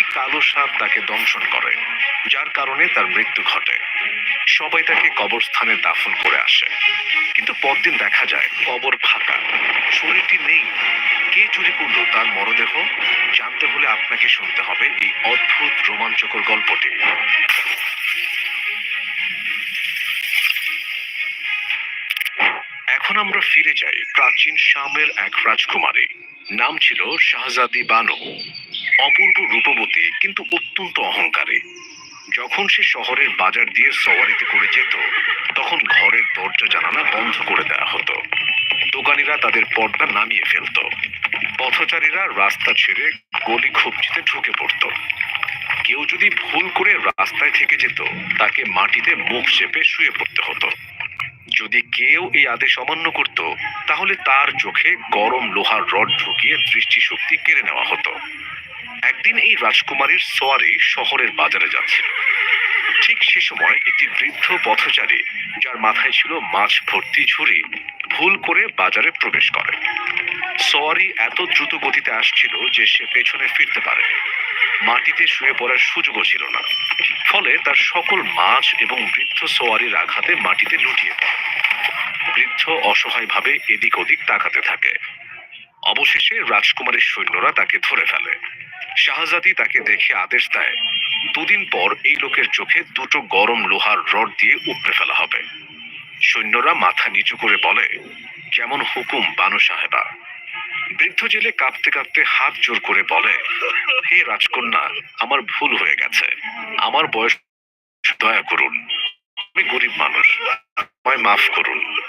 একটি কালো সাপ তাকে দংশন করে, যার কারণে তার মৃত্যু ঘটে। সবাই তাকে কবরস্থানে দাফন করে আসে। কিন্তু পরদিন দেখা যায়, কবর ফাঁকা। শরীরটি নেই। কে চুরি করল তার মরদেহ? জানতে হলে আপনাকে শুনতে হবে এই অদ্ভুত রোমাঞ্চকর গল্পটি। এখন আমরা ফিরে যাই প্রাচীন শামের এক রাজকুমারী। নাম ছিল শাহজাদি বানু। অপূর্ব রূপবতী, কিন্তু অত্যন্ত অহংকারে। যখন সে শহরের বাজার দিয়ে সওয়ারিতে করে যেত, তখন ঘরের দরজা জানালা বন্ধ করে দেওয়া হতো। দোকানিরা তাদের পর্দা নামিয়ে ফেলত। পথচারীরা রাস্তা ছেড়ে গলি খুপচিতে ঢুকে পড়তো। কেউ যদি ভুল করে রাস্তায় থেকে যেত, তাকে মাটিতে মুখ চেপে শুয়ে পড়তে হতো। যদি কেউ এই আদেশ অমান্য করত, তাহলে তার চোখে গরম লোহার রড ঢুকিয়ে দৃষ্টিশক্তি কেড়ে নেওয়া হতো। একদিন এই রাজকুমারীর সোয়ারি শহরের বাজারে যাচ্ছিল। ঠিক সে সময় একটি বৃদ্ধ পথচারী, যার মাথায় ছিল মাছ ভর্তি ঝুড়ি, ভুল করে বাজারে প্রবেশ করে। সোয়ারি এত দ্রুত গতিতে আসছিল যে সে পেছনে ফিরতে পারেনি। মাটিতে শুয়ে পড়ার সুযোগও ছিল না। ফলে তার সকল মাছ এবং বৃদ্ধ সোয়ারির আঘাতে মাটিতে লুটিয়ে পড়ে। বৃদ্ধ অসহায়ভাবে এদিক ওদিক তাকাতে থাকে। অবশেষে রাজকুমারীর সৈন্যরা তাকে ধরে ফেলে। শাহজাদি তাকে দেখে আদেশ দেয়, দুদিন পর এই লোকের চোখে দুটো গরম লোহার রড দিয়ে উপড়ে ফেলা হবে। সৈন্যরা মাথা নিচু করে বলে, যেমন হুকুম, বানু সাহেবা। বৃদ্ধ জেলে কাঁপতে কাঁপতে হাত জোর করে বলে, হে রাজকন্যা, আমার ভুল হয়ে গেছে। আমার বয়স, দয়া করুন। আমি গরিব মানুষ। আমায় মাফ করুন।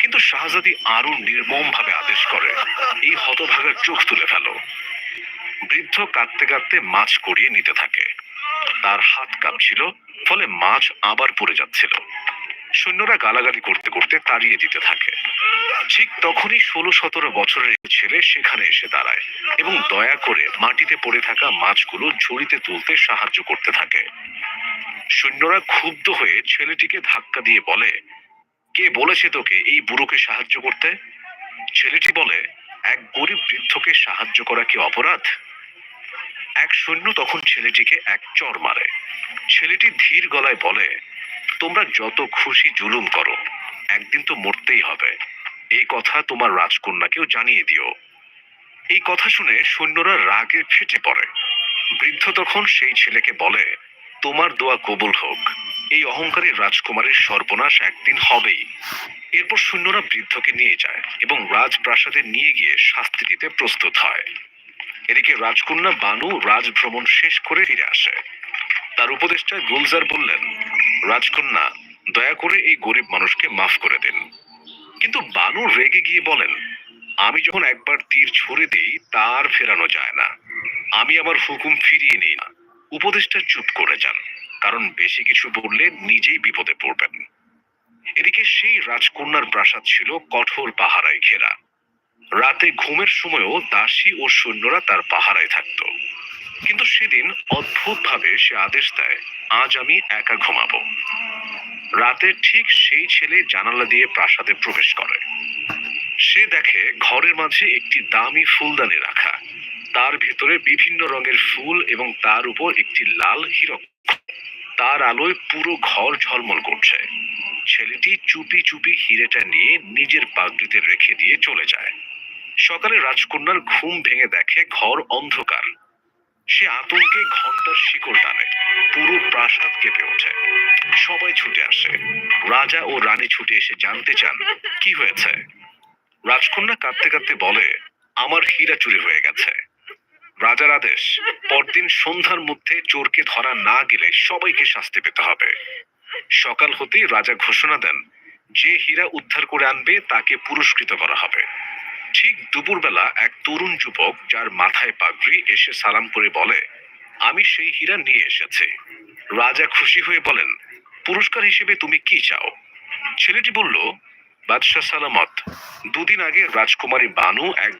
কিন্তু শাহজাদি আরও নির্মম ভাবে আদেশ করে। এই হতভাগার চোখ তুলে ফেলো। বৃদ্ধ কাঁদতে কাঁদতে মাছ করিয়ে নিতে থাকে। তার হাত কাঁপছিল, ফলে মাছ আবার পড়ে যাচ্ছিল। সৈন্যরা গালাগালি করতে করতে তাড়িয়ে দিতে থাকে। ঠিক তখনই ষোলো সতেরো বছরের ছেলে সেখানে এসে দাঁড়ায় এবং দয়া করে মাটিতে পড়ে থাকা মাছগুলো ঝুড়িতে তুলতে সাহায্য করতে থাকে। সৈন্যরা ক্ষুব্ধ হয়ে ছেলেটিকে ধাক্কা দিয়ে বলে কে বলেছে তোকে এই বুড়োকে সাহায্য করতে? ছেলেটি বলে, এক গরিব বৃদ্ধকে সাহায্য করা কি অপরাধ? এক সৈন্য তখন ছেলেটিকে এক চর মারে। ছেলেটি ধীর গলায় বলে, তোমরা যত খুশি জুলুম করো, একদিন তো মরতেই হবে। এই কথা তোমার রাজকন্যাকেও জানিয়ে দিও। এই কথা শুনে সৈন্যরা রাগে ফেটে পড়ে। বৃদ্ধ তখন সেই ছেলেকে বলে, তোমার দোয়া কবুল হোক। এই অহংকারী রাজকুমারীর সর্বনাশ একদিন হবেই। এরপর সৈন্যরা বৃদ্ধকে নিয়ে যায় এবং রাজপ্রাসাদে নিয়ে গিয়ে শাস্তি দিতে প্রস্তুত হয়। এদিকে রাজকন্যা বানু রাজভ্রমণ শেষ করে ফিরে আসে। তার উপদেষ্টা গুলজার বললেন, রাজকন্যা, দয়া করে এই গরিব মানুষকে মাফ করে দিন। কিন্তু বানু রেগে গিয়ে বলেন, আমি যখন একবার তীর ছড়ে দিই, তার ফেরানো যায় না। আমি আমার হুকুম ফিরিয়ে নিই না। উপদেষ্টা চুপ করে যান। কারণ বেশি কিছু বললে নিজেই বিপদে পড়বেন। এদিকে সেই রাজকন্যার প্রাসাদ ছিল কঠোর পাহারায় ঘেরা। রাতে ঘুমের সময়ও দাসী ও সৈন্যরা তার পাহারায় থাকত। কিন্তু সেদিন অদ্ভুতভাবে সে আদেশ দেয়, আজ আমি একা ঘুমাবো। রাতে ঠিক সেই ছেলে জানালা দিয়ে প্রাসাদে প্রবেশ করে। সে দেখে ঘরের মাঝে একটি দামি ফুলদানি রাখা। তার ভেতরে বিভিন্ন রঙের ফুল এবং তার উপর একটি লাল হীরক তার আলোয় পুরো ঘর ঝলমল করছে। ছেলেটি চুপি চুপি হিরেটা নিয়ে নিজের পাগড়িতে রেখে দিয়ে চলে যায়। সকালে রাজকন্যার ঘুম ভেঙে দেখে ঘর অন্ধকার। সে আতঙ্কে ঘণ্টার শিকল টানে। পুরো প্রাসাদ কেঁপে ওঠে। সবাই ছুটে আসে। রাজা ও রানী ছুটে এসে জানতে চান, কি হয়েছে? রাজকন্যা কাঁদতে কাঁদতে বলে, আমার হীরা চুরি হয়ে গেছে। রাজার আদেশ। পরদিন সন্ধ্যার মধ্যে চোরকে ধরা না গেলে সবাইকে শাস্তি পেতে হবে। সকাল হতেই রাজা ঘোষণা দেন, যে হীরা উদ্ধার করে আনবে তাকে পুরস্কৃত করা হবে। ঠিক দুপুরবেলা এক তরুণ যুবক যার মাথায় পাগড়ি এসে সালাম করে বলে, আমি সেই হীরা নিয়ে এসেছি। রাজা খুশি হয়ে বলেন, পুরস্কার হিসেবে তুমি কি চাও? ছেলেটি বলল, বাদশাহ সালামত, দুদিন আগে রাজকুমারী বানু এক